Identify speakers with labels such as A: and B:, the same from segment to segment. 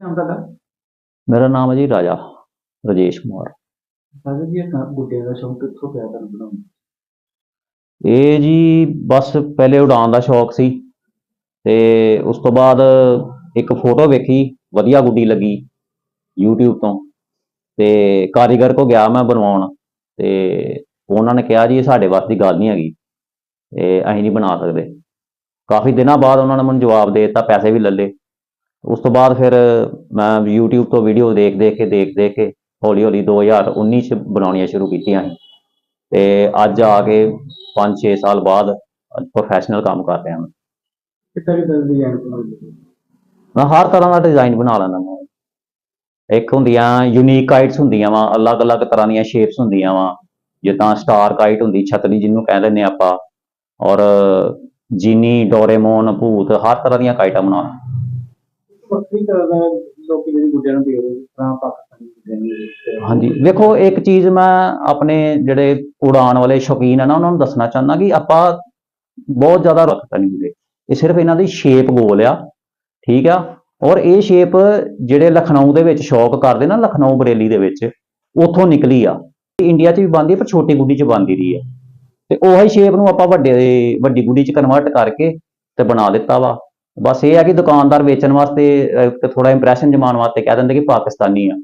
A: ਨਾਮ
B: ਮੇਰਾ ਨਾਮ ਹੈ ਜੀ ਰਾਜਾ ਰਜੇਸ਼ ਕੁਮਾਰ।
A: ਸਾਜਾ ਜੀ ਇਹ ਕੰਮ ਗੁੱਡਿਆਂ ਦਾ ਸ਼ੌਂਕ ਕਿੱਥੋਂ ਪਿਆ ਤੁਹਾਨੂੰ ਬਣਾਉਣ ਦਾ?
B: ਇਹ ਜੀ ਬਸ ਪਹਿਲੇ ਉਡਾਨ ਦਾ ਸ਼ੌਕ ਸੀ ਤੇ ਉਸ ਤੋਂ ਬਾਅਦ ਇੱਕ ਫੋਟੋ ਵੇਖੀ ਵਧੀਆ ਗੁੱਡੀ ਲੱਗੀ YouTube ਤੋਂ ਤੇ ਕਾਰੀਗਰ ਕੋ ਗਿਆ ਮੈਂ ਬਣਵਾਉਣ ਤੇ ਉਹਨਾਂ ਨੇ ਕਿਹਾ ਜੀ ਇਹ ਸਾਡੇ ਵੱਸ ਦੀ ਗੱਲ ਨਹੀਂ ਹੈਗੀ ਤੇ ਅਸੀਂ ਨਹੀਂ ਬਣਾ ਸਕਦੇ। ਕਾਫੀ ਦਿਨਾਂ ਬਾਅਦ ਉਹਨਾਂ ਨੇ ਮੈਨੂੰ ਜਵਾਬ ਦੇ ਦਿੱਤਾ ਪੈਸੇ ਵੀ ਲੈ ਲਏ। ਉਸ ਤੋਂ ਬਾਅਦ ਫਿਰ ਮੈਂ YouTube ਤੋਂ ਵੀਡੀਓ ਦੇਖ ਦੇਖ ਕੇ ਦੇਖ ਦੇਖ ਕੇ ਹੌਲੀ ਹੌਲੀ 2019 ਚ ਬਣਾਉਣੀਆਂ ਸ਼ੁਰੂ ਕੀਤੀਆਂ ਸੀ। ਤੇ ਅੱਜ ਆ ਕੇ 5-6 ਸਾਲ ਬਾਅਦ ਪ੍ਰੋਫੈਸ਼ਨਲ ਕੰਮ ਕਰ ਰਿਹਾ ਮੈਂ।
A: ਡਿਜ਼ਾਈਨ ਬਣਾਉਂਦੇ
B: ਮੈਂ ਹਰ ਤਰ੍ਹਾਂ ਦਾ ਡਿਜ਼ਾਈਨ ਬਣਾ ਲੈਂਦਾ ਮੈਂ ਇੱਕ ਹੁੰਦੀਆਂ ਯੂਨੀਕ ਕਾਈਟਸ ਹੁੰਦੀਆਂ ਵਾ ਅਲੱਗ-ਅਲੱਗ ਤਰ੍ਹਾਂ ਦੀਆਂ ਸ਼ੇਪਸ ਹੁੰਦੀਆਂ ਵਾ। ਜਿੱਦਾਂ ਸਟਾਰ ਕਾਈਟ ਹੁੰਦੀ ਛਤਰੀ ਜਿਹਨੂੰ ਕਹਿ ਦਿੰਦੇ ਆਪਾਂ। ਔਰ ਜੀਨੀ ਡੋਰੇਮੋਨ ਭੂਤ ਹਰ ਤਰ੍ਹਾਂ ਦੀਆਂ ਕਾਈਟਾਂ ਬਣਾ
A: ਵੱਖਰੀ ਤਰ੍ਹਾਂ ਦਾ ਲੋਕੀ ਜਿਹੜੀ ਗੁੱਡਿਆਂ ਨੂੰ ਦੇਖਦੇ ਜਿਸ ਤਰ੍ਹਾਂ ਪਾਕਿਸਤਾਨੀ ਗੁੱਡਿਆਂ ਨੂੰ
B: ਹਾਂਜੀ ਵੇਖੋ ਇੱਕ ਚੀਜ਼ ਮੈਂ ਆਪਣੇ ਜਿਹੜੇ ਉਡਾਣ ਵਾਲੇ ਸ਼ੌਕੀਨ ਆ ਨਾ, ਉਹਨਾਂ ਨੂੰ ਦੱਸਣਾ ਚਾਹੁੰਦਾ ਕਿ ਆਪਾਂ ਬਹੁਤ ਜ਼ਿਆਦਾ ਰੱਖਤਾ ਨਹੀਂ ਹੁੰਦੇ ਇਹ ਸਿਰਫ ਇਹਨਾਂ ਦੀ ਸ਼ੇਪ ਗੋਲ ਆ, ਠੀਕ ਆ? ਔਰ ਇਹ ਸ਼ੇਪ ਜਿਹੜੇ ਲਖਨਊ ਦੇ ਵਿੱਚ ਸ਼ੌਕ ਕਰਦੇ ਨਾ, ਲਖਨਊ ਬਰੇਲੀ ਦੇ ਵਿੱਚ, ਉੱਥੋਂ ਨਿਕਲੀ ਆ। ਇੰਡੀਆ 'ਚ ਵੀ ਬਣਦੀ ਹੈ ਪਰ ਛੋਟੀ ਗੁੱਡੀ 'ਚ ਬਣਦੀ ਰਹੀ ਆ। ਤੇ ਉਹੀ ਸ਼ੇਪ ਨੂੰ ਆਪਾਂ ਵੱਡੇ, ਵੱਡੀ ਗੁੱਡੀ 'ਚ ਕਨਵਰਟ ਕਰਕੇ ਤੇ ਬਣਾ ਦਿੱਤਾ ਵਾ। ਬਸ ਇਹ ਆ ਕਿ ਦੁਕਾਨਦਾਰ ਵੇਚਣ ਵਾਸਤੇ ਥੋੜਾ ਇੰਪ੍ਰੈਸ਼ਨ ਜਮਾਉਣ ਵਾਸਤੇ ਕਹਿ ਦਿੰਦੇ ਕਿ ਪਾਕਿਸਤਾਨੀ ਆ।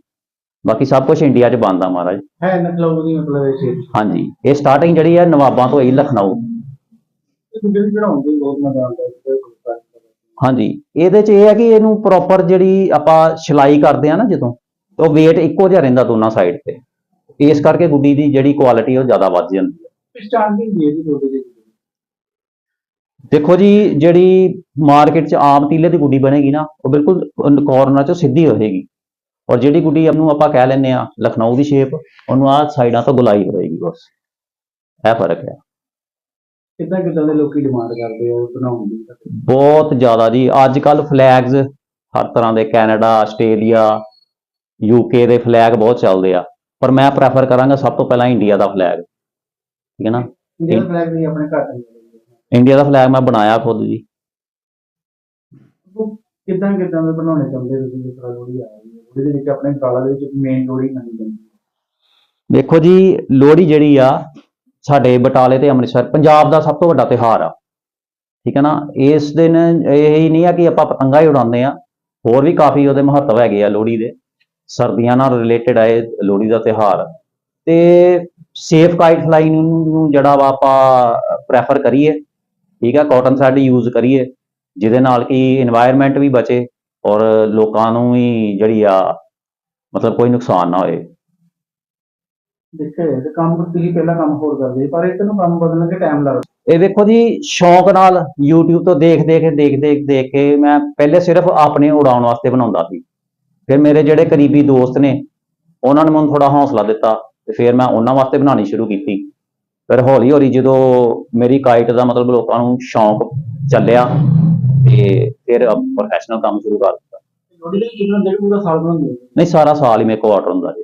B: ਬਾਕੀ ਸਭ ਕੁਝ ਇੰਡੀਆ 'ਚ ਬਣਦਾ ਮਹਾਰਾਜ।
A: ਹੈ ਨਕਲੌ ਦੀ ਮਤਲਬ ਇਹ ਸ਼ੇਪ
B: ਹਾਂਜੀ। ਇਹ ਸਟਾਰਟਿੰਗ ਜਿਹੜੀ ਹੈ ਨਵਾਬਾਂ ਤੋਂ ਲਖਨਊ।
A: ਹੈ ਗੁੱਡਾ
B: ਹਾਂਜੀ। ਇਹਦੇ 'ਚ ਇਹ ਹੈ ਕਿ ਇਹਨੂੰ ਪ੍ਰੋਪਰ ਜਿਹੜੀ ਆਪਾਂ ਸਿਲਾਈ ਕਰਦੇ ਆ ਨਾ ਜਦੋਂ ਤੇ ਉਹ weight ਇੱਕੋ ਜਿਹਾ ਰਹਿੰਦਾ ਦੋਨਾਂ ਸਾਈਡ ਤੇ। ਇਸ ਕਰਕੇ ਗੁੱਡੀ ਦੀ ਜਿਹੜੀ ਕੁਆਲਿਟੀ ਉਹ ਜ਼ਿਆਦਾ ਵੱਧ ਜਾਂਦੀ ਹੈ
A: ਸਟਾਰਟਿੰਗ ਦੀ ਛੋਟੇ ਜਿਹੇ
B: ਦੇਖੋ ਜੀ ਜਿਹੜੀ ਮਾਰਕੀਟ 'ਚ ਆਮ ਤੀਲੇ ਦੀ ਗੁੱਡੀ ਬਣੇਗੀ ਨਾ ਉਹ ਬਿਲਕੁਲ ਕਾਰਨਰ 'ਚੋਂ ਸਿੱਧੀ ਹੋਏਗੀ ਔਰ ਜਿਹੜੀ ਗੁੱਡੀ ਨੂੰ ਆਪਾਂ ਕਹਿ ਲੈਂਦੇ ਆ ਲਖਨਊ ਦੀ ਸ਼ੇਪ ਉਹਨੂੰ ਆਹ ਸਾਈਡਾਂ ਤੋਂ ਗੁਲਾਈ ਹੋਏਗੀ ਬਸ। ਇਹ ਫ਼ਰਕ ਹੈ।
A: ਕਿੱਦਾਂ ਕਿੱਦਾਂ ਦੇ ਲੋਕੀ ਡਿਮਾਂਡ ਕਰਦੇ ਆ ਬਣਾਉਣ ਦੀ?
B: ਬਹੁਤ ਜ਼ਿਆਦਾ ਜੀ। ਅੱਜ ਕੱਲ ਫਲੈਗਸ ਹਰ ਤਰ੍ਹਾਂ ਦੇ ਕੈਨੇਡਾ ਆਸਟ੍ਰੇਲੀਆ ਯੂਕੇ ਦੇ ਫਲੈਗ ਬਹੁਤ ਚੱਲਦੇ ਆ। ਪਰ ਮੈਂ ਪ੍ਰੈਫਰ ਕਰਾਂਗਾ ਸਭ ਤੋਂ ਪਹਿਲਾਂ ਇੰਡੀਆ ਦਾ ਫਲੈਗ ਠੀਕ ਹੈ ਨਾ?
A: ਇੰਡੀਅਨ ਫਲੈਗ ਵੀ ਆਪਣੇ ਘਰ ਨਹੀਂ
B: ਇੰਡੀਆ ਦਾ ਫਲੈਗ ਮੈਂ ਬਣਾਇਆ ਖੁਦ ਜੀ।
A: ਉਹ ਕਿੱਦਾਂ ਕਿੱਦਾਂ ਦੇ ਬਣਾਉਣੇ ਚਾਹੁੰਦੇ ਤੁਸੀਂ? ਜਿਸ ਤਰ੍ਹਾਂ ਲੋਹੜੀ ਆ ਰਹੀ ਹੈ। ਉਹਦੇ ਵਿੱਚ ਆਪਣੇ ਗਾਲਾਂ ਦੇ ਵਿੱਚ ਮੇਨ ਲੋਹੜੀ ਮੰਨੀ ਜਾਂਦੀ ਹੈ।
B: ਦੇਖੋ ਜੀ ਲੋਹੜੀ ਜਿਹੜੀ ਆ ਸਾਡੇ ਬਟਾਲੇ ਤੇ ਅੰਮ੍ਰਿਤਸਰ ਪੰਜਾਬ ਦਾ ਸਭ ਤੋਂ ਵੱਡਾ ਤਿਉਹਾਰ ਆ। ਠੀਕ ਹੈ ਨਾ? ਇਸ ਦਿਨ ਇਹ ਹੀ ਨਹੀਂ ਆ ਕਿ ਆਪਾਂ ਪਤੰਗਾ ਹੀ ਉਡਾਉਂਦੇ ਆ। ਹੋਰ ਵੀ ਕਾਫੀ ਉਹਦੇ ਮਹੱਤਵ ਹੈਗੇ ਆ ਲੋਹੜੀ ਦੇ। ਸਰਦੀਆਂ ਨਾਲ ਰਿਲੇਟਡ ਆ ਇਹ ਲੋਹੜੀ ਦਾ ਤਿਉਹਾਰ। ਤੇ ਸੇਫ ਕਾਈਟ ਫਲਾਈਂਗ ਨੂੰ ਜਿਹੜਾ ਵਾ ਆਪਾਂ ਪ੍ਰੈਫਰ ਕਰੀਏ। ਠੀਕ ਆ ਕਾਟਨ ਸਾਡੀ ਯੂਜ਼ ਕਰੀਏ ਜਿਹਦੇ ਨਾਲ ਕਿ এনवायरमेंट ਵੀ ਬਚੇ ਔਰ ਲੋਕਾਂ ਨੂੰ ਵੀ ਜਿਹੜੀ ਆ ਮਤਲਬ ਕੋਈ ਨੁਕਸਾਨ ਨਾ ਹੋਏ।
A: ਦੇਖਿਆ ਜਾਏ ਕੰਮ ਤੁਸੀਂ ਪਹਿਲਾਂ ਕੰਮ ਹੋਰ ਕਰਦੇ ਪਰ ਇਹ ਨੂੰ ਕੰਮ ਬਦਲਣ ਦੇ ਟਾਈਮ ਲੱਗਦਾ।
B: ਇਹ ਦੇਖੋ ਜੀ ਸ਼ੌਂਕ ਨਾਲ YouTube ਤੋਂ ਦੇਖ ਦੇਖ ਦੇਖ ਦੇਖ ਦੇਖ ਕੇ ਮੈਂ ਪਹਿਲੇ ਸਿਰਫ ਆਪਣੇ ਉਡਾਉਣ ਵਾਸਤੇ ਬਣਾਉਂਦਾ ਸੀ। ਫਿਰ ਮੇਰੇ ਜਿਹੜੇ ਕਰੀਬੀ ਦੋਸਤ ਨੇ ਉਹਨਾਂ ਨੇ ਮੈਨੂੰ ਥੋੜਾ ਹੌਸਲਾ ਦਿੱਤਾ ਤੇ ਫਿਰ ਮੈਂ ਉਹਨਾਂ ਵਾਸਤੇ ਬਣਾਉਣੀ ਸ਼ੁਰੂ ਕੀਤੀ। ਫਿਰ ਹੌਲੀ ਹੌਲੀ ਜਦੋਂ ਮੇਰੀ ਕਾਈਟ ਦਾ ਮਤਲਬ ਲੋਕਾਂ ਨੂੰ ਸ਼ੌਂਕ ਚੱਲਿਆ ਤੇ ਫਿਰ ਪ੍ਰੋਫੈਸ਼ਨਲ ਕੰਮ ਸ਼ੁਰੂ ਕਰ ਦਿੱਤਾ। ਨਹੀਂ ਸਾਰਾ ਸਾਲ ਹੀ ਮੇਰੇ ਕੋਲ ਆਰਡਰ ਹੁੰਦਾ ਜੀ।